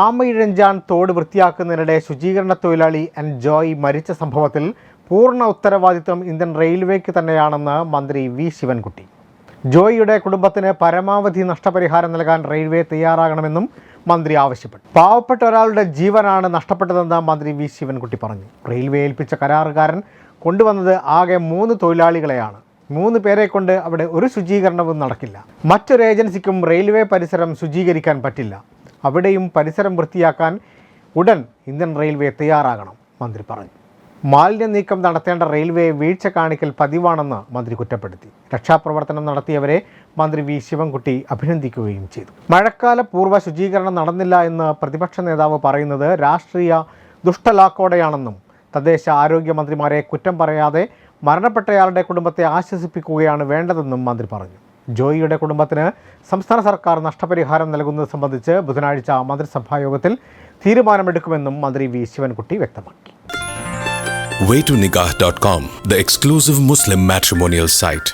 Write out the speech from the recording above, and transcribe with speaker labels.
Speaker 1: ആമയിഴഞ്ചാൻ തോട് വൃത്തിയാക്കുന്നതിനിടെ ശുചീകരണ തൊഴിലാളി എൻ ജോയ് മരിച്ച സംഭവത്തിൽ പൂർണ ഉത്തരവാദിത്വം ഇന്ത്യൻ റെയിൽവേക്ക് തന്നെയാണെന്ന് മന്ത്രി വി ശിവൻകുട്ടി. ജോയിയുടെ കുടുംബത്തിന് പരമാവധി നഷ്ടപരിഹാരം നൽകാൻ റെയിൽവേ തയ്യാറാകണമെന്നും മന്ത്രി ആവശ്യപ്പെട്ടു. പാവപ്പെട്ട ഒരാളുടെ ജീവനാണ് നഷ്ടപ്പെട്ടതെന്ന് മന്ത്രി വി ശിവൻകുട്ടി പറഞ്ഞു. റെയിൽവേ ഏൽപ്പിച്ച കരാറുകാരൻ കൊണ്ടുവന്നത് ആകെ മൂന്ന് തൊഴിലാളികളെയാണ്. മൂന്ന് പേരെ കൊണ്ട് അവിടെ ഒരു ശുചീകരണവും നടക്കില്ല. മറ്റൊരു ഏജൻസിക്കും റെയിൽവേ പരിസരം ശുചീകരിക്കാൻ പറ്റില്ല. അവിടെയും പരിസരം വൃത്തിയാക്കാൻ ഉടൻ ഇന്ത്യൻ റെയിൽവേ തയ്യാറാകണം മന്ത്രി പറഞ്ഞു. മാലിന്യ നീക്കം നടത്തേണ്ട റെയിൽവേ വീഴ്ച കാണിക്കൽ പതിവാണെന്ന് മന്ത്രി കുറ്റപ്പെടുത്തി. രക്ഷാപ്രവർത്തനം നടത്തിയവരെ മന്ത്രി വി. ശിവൻകുട്ടി അഭിനന്ദിക്കുകയും ചെയ്തു. മഴക്കാല പൂർവ ശുചീകരണം നടന്നില്ല എന്ന് പ്രതിപക്ഷ നേതാവ് പറയുന്നത് രാഷ്ട്രീയ ദുഷ്ടലാക്കോടെയാണെന്നും തദ്ദേശ ആരോഗ്യമന്ത്രിമാരെ കുറ്റം പറയാതെ മരണപ്പെട്ടയാളുടെ കുടുംബത്തെ ആശ്വസിപ്പിക്കുകയാണ് വേണ്ടതെന്നും മന്ത്രി പറഞ്ഞു. ജോയിയുടെ കുടുംബത്തിന് സംസ്ഥാന സർക്കാർ നഷ്ടപരിഹാരം നൽകുന്നത് സംബന്ധിച്ച് ബുധനാഴ്ച മന്ത്രിസഭാ യോഗത്തിൽ തീരുമാനമെടുക്കുമെന്നും മന്ത്രി വി ശിവൻകുട്ടി വ്യക്തമാക്കി
Speaker 2: waytonikah.com, the exclusive Muslim matrimonial site.